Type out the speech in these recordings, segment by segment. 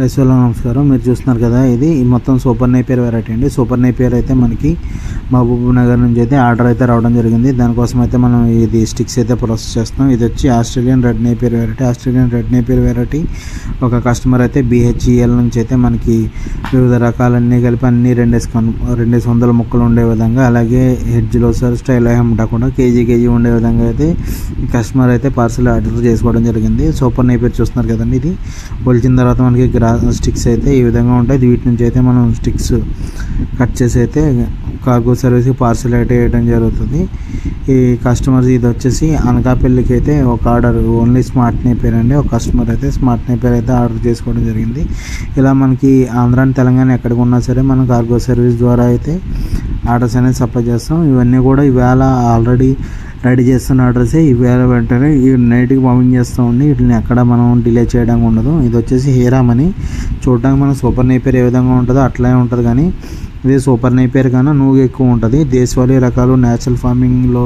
రైతుల నమస్కారం. మీరు చూస్తున్నారు కదా ఇది మొత్తం సూపర్ నైపేర్ వెరైటీ అండి. సూపర్ నైపేర్ అయితే మనకి మహబూబ్ నగర్ నుంచి అయితే ఆర్డర్ అయితే రావడం జరిగింది. దానికోసం అయితే మనం ఇది స్టిక్స్ అయితే ప్రాసెస్ చేస్తాం ఇది వచ్చి Australian red napier variety. Australian red napier variety. ఒక కస్టమర్ అయితే బిహెచ్ఈఎల్ నుంచి అయితే మనకి వివిధ రకాలన్నీ కలిపి అన్ని రెండేసి రెండేసి వందల మొక్కలు ఉండే విధంగా అలాగే హెడ్జ్లో సార్ స్టైల్ ఉండకుండా కేజీ కేజీ ఉండే విధంగా అయితే కస్టమర్ అయితే పార్సల్ ఆర్డర్ చేసుకోవడం జరిగింది. సూపర్ నైపేర్ చూస్తున్నారు కదండి ఇది. కొలిచిన తర్వాత మనకి గ్రా స్టిక్స్ అయితే ఈ విధంగా ఉంటాయి. వీటి నుంచి అయితే మనం స్టిక్స్ కట్ చేసి అయితే కార్గో సర్వీస్కి పార్సల్ అయితే వేయడం జరుగుతుంది. ఈ కస్టమర్స్ ఇది వచ్చేసి అనకాపల్లికి అయితే ఒక ఆర్డర్ ఓన్లీ స్మార్ట్ నేపేర్ అండి. ఒక కస్టమర్ అయితే స్మార్ట్ నేపేర్ అయితే ఆర్డర్ చేసుకోవడం జరిగింది. ఇలా మనకి ఆంధ్ర తెలంగాణ ఎక్కడికి ఉన్నా సరే మనం కార్గో సర్వీస్ ద్వారా అయితే ఆర్డర్స్ అనేది సప్లై చేస్తాం. ఇవన్నీ కూడా ఈవేళ ఆల్రెడీ రెడీ చేస్తున్న ఆర్డర్సే ఈవేళ వెంటనే ఈ నైట్కి పంపింగ్ చేస్తూ ఉండి వీటిని ఎక్కడ మనం డిలే చేయడానికి ఉండదు. ఇది వచ్చేసి హీరామ్ అని. చూడడానికి మనం సూపర్ నైపేర్ ఏ విధంగా ఉంటుందో అట్లనే ఉంటుంది కానీ ఇది సూపర్ నైపేర్ కన్నా నువ్వు ఎక్కువ ఉంటుంది. దేశవాళీ రకాలు న్యాచురల్ ఫార్మింగ్లో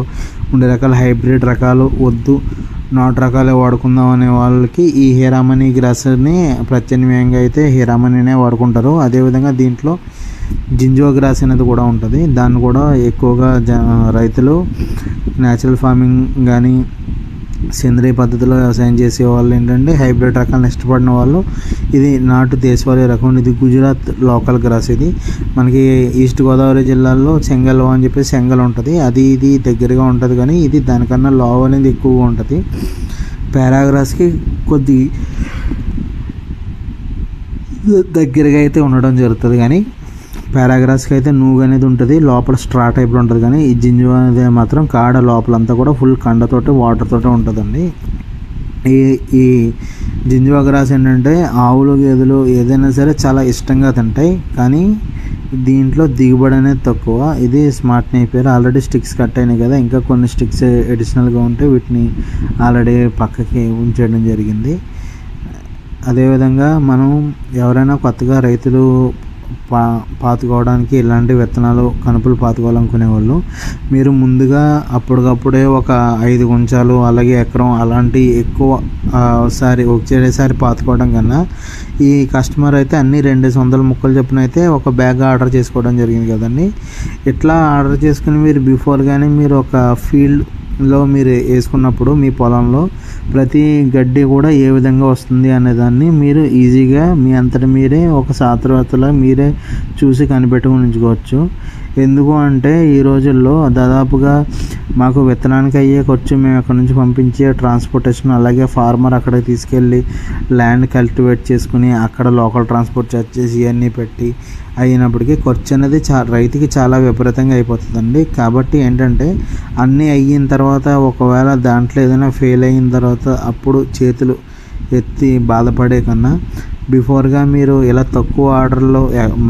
ఉండే రకాల హైబ్రిడ్ రకాలు వద్దు. నాటు రకాలే వాడుకుందాం అనే వాళ్ళకి ఈ హీరామణి గ్రాసర్ని ప్రత్యామ్నాయంగా అయితే హీరామణినే వాడుకుంటారు. అదేవిధంగా దీంట్లో జింజో గ్రాస్ అనేది కూడా ఉంటుంది. దాన్ని కూడా ఎక్కువగా జ రైతులు న్యాచురల్ ఫార్మింగ్ కానీ సేంద్రియ పద్ధతిలో వ్యవసాయం చేసే వాళ్ళు ఏంటంటే హైబ్రిడ్ రకాలను ఇష్టపడిన వాళ్ళు. ఇది నాటు దేశవాళీ రకం. ఇది గుజరాత్ లోకల్ గ్రాస్ ఇది మనకి ఈస్ట్ గోదావరి జిల్లాలో చెంగల్ అని చెప్పి చెంగల్ ఉంటుంది. అది ఇది దగ్గరగా ఉంటుంది కానీ ఇది దానికన్నా లావ్ అనేది ఎక్కువగా ఉంటుంది. పారాగ్రాస్కి కొద్ది దగ్గరగా అయితే ఉండడం జరుగుతుంది కానీ పారాగ్రాస్కి అయితే నూగు అనేది ఉంటుంది. లోపల స్ట్రా టైప్లో ఉంటుంది కానీ ఈ జింజు అనేది మాత్రం కాడ లోపలంతా కూడా ఫుల్ కండతోటి వాటర్తోటి ఉంటుందండి. ఈ ఈ జింజువా గ్రాస్ ఏంటంటే ఆవులు గేదెలు ఏదైనా సరే చాలా ఇష్టంగా తింటాయి. కానీ దీంట్లో దిగుబడి అనేది తక్కువ. ఇది smart napier. Already sticks cut అయినాయి కదా. ఇంకా కొన్ని స్టిక్స్ అడిషనల్గా ఉంటే వీటిని ఆల్రెడీ పక్కకి ఉంచేయడం జరిగింది. అదేవిధంగా మనం ఎవరైనా కొత్తగా రైతులు పా పాతుకోవడానికి ఇలాంటి విత్తనాలు కనుపులు పాతుకోవాలనుకునేవాళ్ళు. మీరు ముందుగా అప్పటికప్పుడే ఒక ఐదు గుంచాలు అలాగే ఎకరం అలాంటి ఎక్కువ సారి ఒకసారి పాతుకోవడం కన్నా ఈ కస్టమర్ అయితే అన్ని రెండు వందల ముక్కలు చొప్పున అయితే ఒక బ్యాగ్ ఆర్డర్ చేసుకోవడం జరిగింది కదండి. ఇట్లా ఆర్డర్ చేసుకుని మీరు బిఫోర్ కానీ మీరు ఒక ఫీల్డ్లో మీరు వేసుకున్నప్పుడు మీ పొలంలో ప్రతి గడ్డి కూడా ఏ విధంగా వస్తుంది అనేదాన్ని మీరు ఈజీగా మీ అంతటి మీరే ఒక శాస్త్రవేత్తలా మీరే చూసి కనిపెట్టుకుని ఉంచుకోవచ్చు. ఎందుకు అంటే ఈ రోజుల్లో దాదాపుగా మాకు విత్తనానికి అయ్యే ఖర్చు మేము అక్కడ నుంచి పంపించే ట్రాన్స్పోర్టేషన్ అలాగే ఫార్మర్ అక్కడికి తీసుకెళ్ళి ల్యాండ్ కల్టివేట్ చేసుకుని అక్కడ లోకల్ ట్రాన్స్పోర్ట్ చార్జెస్ ఇవన్నీ పెట్టి అయినప్పటికీ ఖర్చు అనేది చా రైతుకి చాలా విపరీతంగా అయిపోతుందండి. కాబట్టి ఏంటంటే అన్నీ అయిన తర్వాత ఒకవేళ దాంట్లో ఏదైనా ఫెయిల్ అయిన తర్వాత అప్పుడు చేతులు ఎత్తి బాధపడే కన్నా బిఫోర్గా మీరు ఇలా తక్కువ ఆర్డర్లో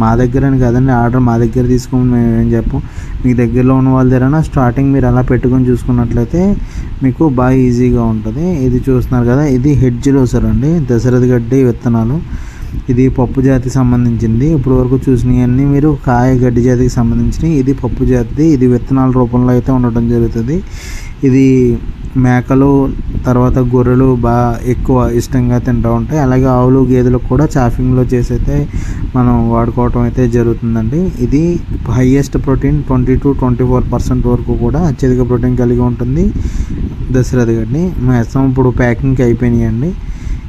మా దగ్గర అని కదండి ఆర్డర్ మా దగ్గర తీసుకోమని మేము ఏం చెప్పం. మీ దగ్గరలో ఉన్న వాళ్ళ దగ్గర స్టార్టింగ్ మీరు అలా పెట్టుకొని చూసుకున్నట్లయితే మీకు బాగా ఈజీగా ఉంటుంది. ఇది చూస్తున్నారు కదా ఇది హెడ్జ్లో సార్ అండి దశరథ గడ్డి విత్తనాలు. ఇది పప్పు జాతికి సంబంధించింది. ఇప్పుడు వరకు చూసినవన్నీ మీరు కాయ గడ్డి జాతికి సంబంధించినవి ఇది పప్పు జాతి ఇది విత్తనాల రూపంలో అయితే ఉండటం జరుగుతుంది. ఇది మేకలు తర్వాత గొర్రెలు బాగా ఎక్కువ ఇష్టంగా తింటూ ఉంటాయి. అలాగే ఆవులు గేదెలు కూడా చాఫింగ్లో చేసి అయితే మనం వాడుకోవటం అయితే జరుగుతుందండి. ఇది highest protein twenty two twenty four percent వరకు కూడా అత్యధిక ప్రోటీన్ కలిగి ఉంటుంది. దశరథ గడ్డి. మేస్తాం ఇప్పుడు ప్యాకింగ్కి అయిపోయినాయండి.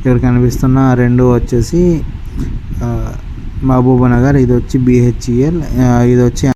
ఇక్కడ కనిపిస్తున్న రెండు వచ్చేసి మహబూబ్ నగర్ ఇది వచ్చి బిహెచ్ఈఎల్ ఇది వచ్చి